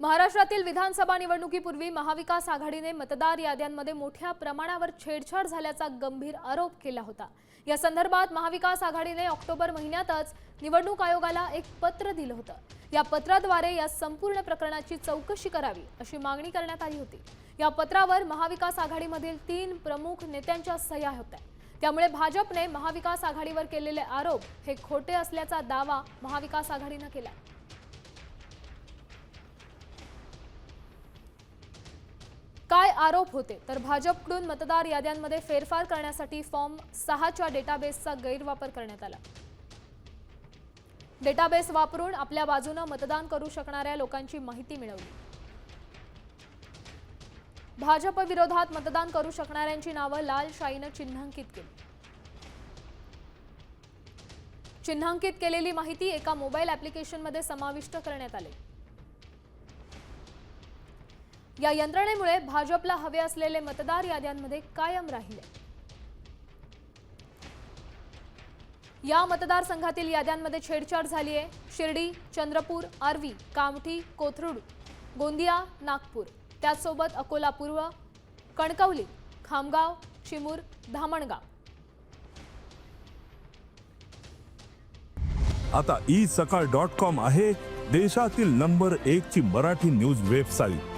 महाराष्ट्रातील विधानसभा निवडणुकीपूर्वी महाविकास आघाडीने मतदार याद्यांमध्ये मोठ्या प्रमाणावर छेडछाड झाल्याचा गंभीर आरोप केला होता. या संदर्भात महाविकास आघाडीने ऑक्टोबर महिन्यातच निवडणूक आयोगाला एक पत्र दिलं होतं. या पत्राद्वारे या संपूर्ण प्रकरणाची चौकशी करावी अशी मागणी करण्यात आली होती. या पत्रावर महाविकास आघाडीमधील तीन प्रमुख नेत्यांच्या सह्या होत्या. त्यामुळे भाजपने महाविकास आघाडीवर केलेले आरोप हे खोटे असल्याचा दावा महाविकास आघाडीनं केला काय आरोप होते? तर भाजपकडून मतदार याद्यांमध्ये फेरफार करण्यासाठी फॉर्म सहाच्या डेटाबेसचा गैरवापर करण्यात आला. डेटाबेस वापरून आपल्या बाजूनं मतदान करू शकणाऱ्या लोकांची माहिती मिळवली. भाजप विरोधात मतदान करू शकणाऱ्यांची नावं लाल शाईनं चिन्हांकित केली. चिन्हांकित केलेली माहिती एका मोबाईल ॲप्लिकेशनमध्ये समाविष्ट करण्यात आली. या यंत्रणेमुळे भाजपला हवे असलेले मतदार याद्यांमध्ये कायम राहिले. या मतदारसंघातील याद्यांमध्ये छेडछाड झाली आहे शिर्डी चंद्रपूर आर्वी कामठी कोथरूड गोंदिया नागपूर. त्याचसोबत अकोला पूर्व कणकवली खामगाव चिमूर धामणगाव. आता ई सकाळ डॉट कॉम आहे देशातील नंबर एक ची मराठी न्यूज वेबसाईट.